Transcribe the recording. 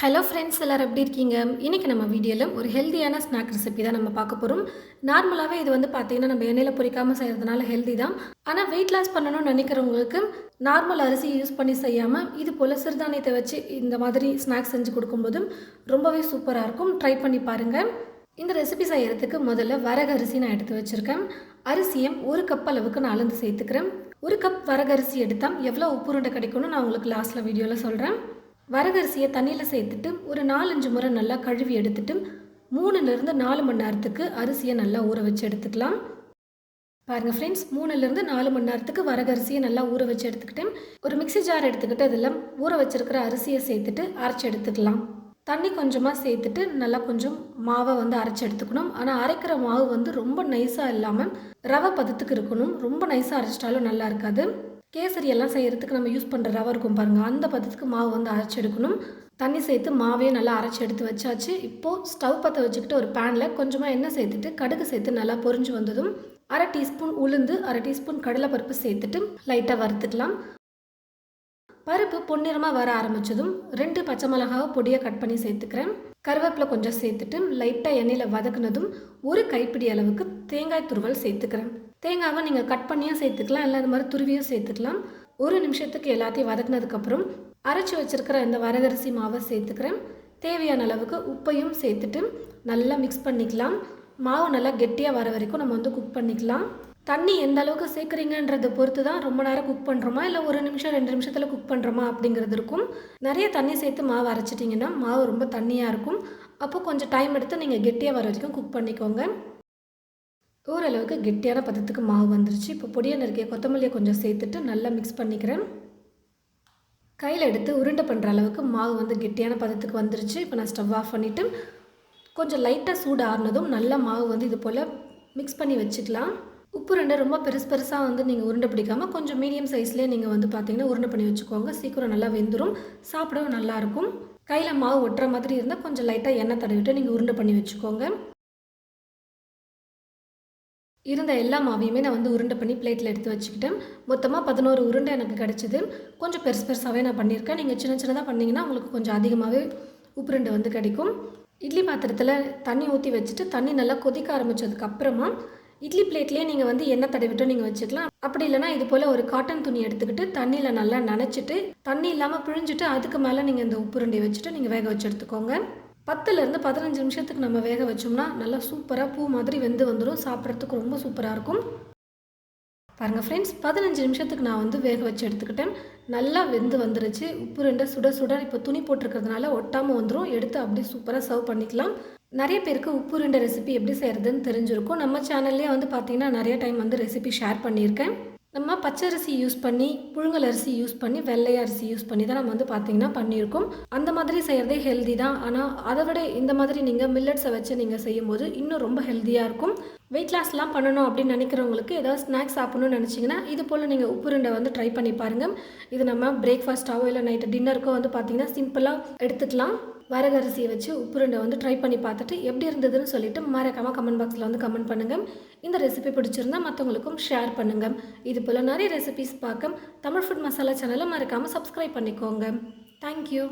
Hello friends எல்லோரும் எப்படி இருக்கீங்க? இன்றைக்கி நம்ம வீடியோவில் ஒரு ஹெல்த்தியான ஸ்நாக் ரெசிபி தான் நம்ம பார்க்க போகிறோம் நார்மலாகவே இது வந்து பார்த்திங்கன்னா நம்ம எண்ணெயில் பொரிக்காமல் செய்கிறதுனால ஹெல்தி தான். ஆனால் வெயிட் லாஸ் பண்ணணும்னு நினைக்கிறவங்களுக்கு நார்மல் அரிசி யூஸ் பண்ணி செய்யாமல் இது போல் சிறுதானியத்தை வச்சு இந்த மாதிரி ஸ்நாக்ஸ் செஞ்சு கொடுக்கும்போதும் ரொம்பவே சூப்பராக இருக்கும். ட்ரை பண்ணி பாருங்கள் இந்த ரெசிபி செய்கிறதுக்கு முதல்ல வரகரிசி நான் எடுத்து வச்சுருக்கேன். அரிசியை ஒரு கப் அளவுக்கு நான் அளந்து சேர்த்துக்கிறேன். ஒரு கப் வரகரிசி எடுத்தால் எவ்வளோ உப்புருண்டை கிடைக்கும்னு நான் உங்களுக்கு லாஸ்ட்டில் வீடியோவில் சொல்கிறேன் வரகரிசியை தண்ணியில் சேர்த்துட்டு ஒரு நாலஞ்சு முறை நல்லா கழுவி எடுத்துட்டு மூணுலேருந்து நாலு மணி நேரத்துக்கு அரிசியை நல்லா ஊற வச்சு எடுத்துக்கலாம். பாருங்கள் ஃப்ரெண்ட்ஸ் மூணுலேருந்து நாலு மணி நேரத்துக்கு வரகரிசியை நல்லா ஊற வச்சு எடுத்துக்கிட்டேன். ஒரு மிக்சி ஜார் எடுத்துக்கிட்டு அதில் ஊற வச்சிருக்கிற அரிசியை சேர்த்துட்டு அரைச்சி எடுத்துக்கலாம். தண்ணி கொஞ்சமாக சேர்த்துட்டு நல்லா கொஞ்சம் மாவை வந்து அரைச்சி எடுத்துக்கணும். ஆனால் அரைக்கிற மாவு வந்து ரொம்ப நைஸாக இல்லாமல் ரவை பதத்துக்கு இருக்கணும். ரொம்ப நைஸாக அரைச்சிட்டாலும் நல்லா இருக்காது. கேசரி எல்லாம் செய்கிறதுக்கு நம்ம யூஸ் பண்ணுற ரவை இருக்கும் பாருங்கள் அந்த பதத்துக்கு மாவு வந்து அரைச்சி எடுக்கணும். தண்ணி சேர்த்து மாவையே நல்லா அரைச்சி எடுத்து வச்சாச்சு. இப்போது ஸ்டவ் பற்ற வச்சுக்கிட்டு ஒரு பேனில் கொஞ்சமாக எண்ணெய் சேர்த்துட்டு கடுகு சேர்த்து நல்லா பொறிஞ்சு வந்ததும் அரை டீஸ்பூன் உளுந்து அரை டீஸ்பூன் கடலைப்பருப்பு சேர்த்துட்டு லைட்டாக வறுத்துக்கலாம். பருப்பு பொன்னிறமாக வர ஆரம்பித்ததும் ரெண்டு பச்சை மிளகாவை பொடியை கட் பண்ணி சேர்த்துக்கிறேன். கருவேப்பிலை கொஞ்சம் சேர்த்துட்டு லைட்டாக எண்ணெயில் வதக்குனதும் ஒரு கைப்பிடி அளவுக்கு தேங்காய் துருவல் சேர்த்துக்கிறேன். தேங்காவை நீங்கள் கட் பண்ணியும் சேர்த்துக்கலாம் இல்லை அது மாதிரி துருவியும் சேர்த்துக்கலாம். ஒரு நிமிஷத்துக்கு எல்லாத்தையும் வதக்குனதுக்கப்புறம் அரைச்சி வச்சுருக்கிற இந்த வரகரிசி மாவை சேர்த்துக்கிறேன். தேவையான அளவுக்கு உப்பையும் சேர்த்துட்டு நல்லா மிக்ஸ் பண்ணிக்கலாம். மாவு நல்லா கெட்டியாக வர வரைக்கும் நம்ம வந்து குக் பண்ணிக்கலாம். தண்ணி எந்த அளவுக்கு சேர்க்குறீங்கன்றதை பொறுத்து தான் ரொம்ப நேரம் குக் பண்ணுறோமா இல்லை ஒரு நிமிஷம் ரெண்டு நிமிஷத்தில் குக் பண்ணுறோமா அப்படிங்கிறது இருக்கும். நிறைய தண்ணி சேர்த்து மாவு அரைச்சிட்டிங்கன்னா மாவு ரொம்ப தண்ணியாக இருக்கும். அப்போ கொஞ்சம் டைம் எடுத்து நீங்கள் கெட்டியாக வர வரைக்கும் குக் பண்ணிக்கோங்க. ஓரளவுக்கு கெட்டியான பதத்துக்கு மாவு வந்துருச்சு. இப்போ பொடியாக நறுக்கிய கொத்தமல்லியை கொஞ்சம் சேர்த்துட்டு நல்லா மிக்ஸ் பண்ணிக்கிறேன். கையில் எடுத்து உருண்டை பண்ணுற அளவுக்கு மாவு வந்து கெட்டியான பதத்துக்கு வந்துருச்சு. இப்போ நான் ஸ்டவ் ஆஃப் பண்ணிவிட்டு கொஞ்சம் லைட்டாக சூடு ஆறுனதும் நல்லா மாவு வந்து இது போல் மிக்ஸ் பண்ணி வச்சுக்கலாம். உப்பு ரெண்டை ரொம்ப பெருசு பெருசாக வந்து நீங்கள் உருண்டை பிடிக்காமல் கொஞ்சம் மீடியம் சைஸ்லேயே நீங்கள் வந்து பார்த்தீங்கன்னா உருண்டை பண்ணி வச்சுக்கோங்க. சீக்கிரம் நல்லா வெந்துடும் சாப்பிடவும் நல்லாயிருக்கும் கையில் மாவு ஒட்டுற மாதிரி இருந்தால் கொஞ்சம் லைட்டாக எண்ணெய் தடவிட்டு நீங்கள் உருண்டை பண்ணி வச்சுக்கோங்க. இருந்த எல்லா மாவையுமே நான் வந்து உருண்டை பண்ணி பிளேட்டில் எடுத்து வச்சுக்கிட்டேன். மொத்தமாக பதினோரு உருண்டை எனக்கு கிடச்சிது. கொஞ்சம் பெருசு பெருசாகவே நான் பண்ணியிருக்கேன். நீங்கள் சின்ன சின்னதாக பண்ணிங்கன்னா உங்களுக்கு கொஞ்சம் அதிகமாகவே உப்புருண்டை வந்து கிடைக்கும். இட்லி பாத்திரத்தில் தண்ணி ஊற்றி வச்சுட்டு தண்ணி நல்லா கொதிக்க ஆரம்பித்ததுக்கப்புறமா இட்லி பிளேட்லேயே நீங்கள் வந்து எண்ணெய் தடவிட்டோ நீங்கள் வச்சுக்கலாம். அப்படி இல்லைனா இது போல் ஒரு காட்டன் துணி எடுத்துக்கிட்டு தண்ணியில் நல்லா நனைச்சிட்டு தண்ணி இல்லாமல் பிழிஞ்சிட்டு அதுக்கு மேலே நீங்கள் இந்த உப்புருண்டையை வச்சுட்டு நீங்கள் வேக வச்சு எடுத்துக்கோங்க. பத்துலேருந்து பதினஞ்சு நிமிஷத்துக்கு நம்ம வேக வச்சோம்னா நல்லா சூப்பராக பூ மாதிரி வெந்து வந்துடும் சாப்பிட்றதுக்கு ரொம்ப சூப்பராக இருக்கும். பாருங்கள் ஃப்ரெண்ட்ஸ் பதினஞ்சு நிமிஷத்துக்கு நான் வந்து வேக வச்சு எடுத்துக்கிட்டேன். நல்லா வெந்து வந்துருச்சு. உப்பு ரெண்டு சுட சுட இப்போ துணி போட்டிருக்கிறதுனால ஒட்டாமல் வந்துடும் எடுத்து அப்படியே சூப்பராக சர்வ் பண்ணிக்கலாம். நிறைய பேருக்கு உப்பு ரெண்டு ரெசிபி எப்படி செய்கிறதுன்னு தெரிஞ்சிருக்கும். நம்ம சேனல்லே வந்து பார்த்திங்கன்னா நிறைய டைம் வந்து ரெசிபி ஷேர் பண்ணியிருக்கேன். நம்ம பச்சரிசி யூஸ் பண்ணி புழுங்கல் அரிசி யூஸ் பண்ணி வெள்ளை அரிசி யூஸ் பண்ணி தான் நம்ம வந்து பார்த்திங்கன்னா பண்ணியிருக்கோம். அந்த மாதிரி செய்கிறதே ஹெல்தி தான். ஆனால் அதை விட இந்த மாதிரி நீங்கள் மில்லட்ஸை வச்சு நீங்கள் செய்யும்போது இன்னும் ரொம்ப ஹெல்த்தியாக இருக்கும். வெயிட் லாஸ்லாம் பண்ணணும் அப்படின்னு நினைக்கிறவங்களுக்கு ஏதாவது ஸ்நாக்ஸ் சாப்பிட்ணும்னு நினச்சிங்கன்னா இது போல் நீங்கள் உப்புருண்டை வந்து ட்ரை பண்ணி பாருங்கள் இது நம்ம பிரேக்ஃபாஸ்ட்டாவோ இல்லை நைட்டு டின்னருக்கோ வந்து பார்த்திங்கன்னா சிம்பிளாக எடுத்துக்கலாம். வரகரிசியை வச்சு உப்புருண்டை வந்து ட்ரை பண்ணி பார்த்துட்டு எப்படி இருந்ததுன்னு சொல்லிட்டு மறக்காமல் கமெண்ட் பாக்ஸில் வந்து கமெண்ட் பண்ணுங்கள் இந்த ரெசிபி பிடிச்சிருந்தா மற்றவங்களுக்கும் ஷேர் பண்ணுங்கள் இது போல் நிறைய ரெசிபிஸ் பார்க்க தமிழ் ஃபுட் மசாலா சேனலை மறக்காமல் சப்ஸ்கிரைப் பண்ணிக்கோங்க. தேங்க்யூ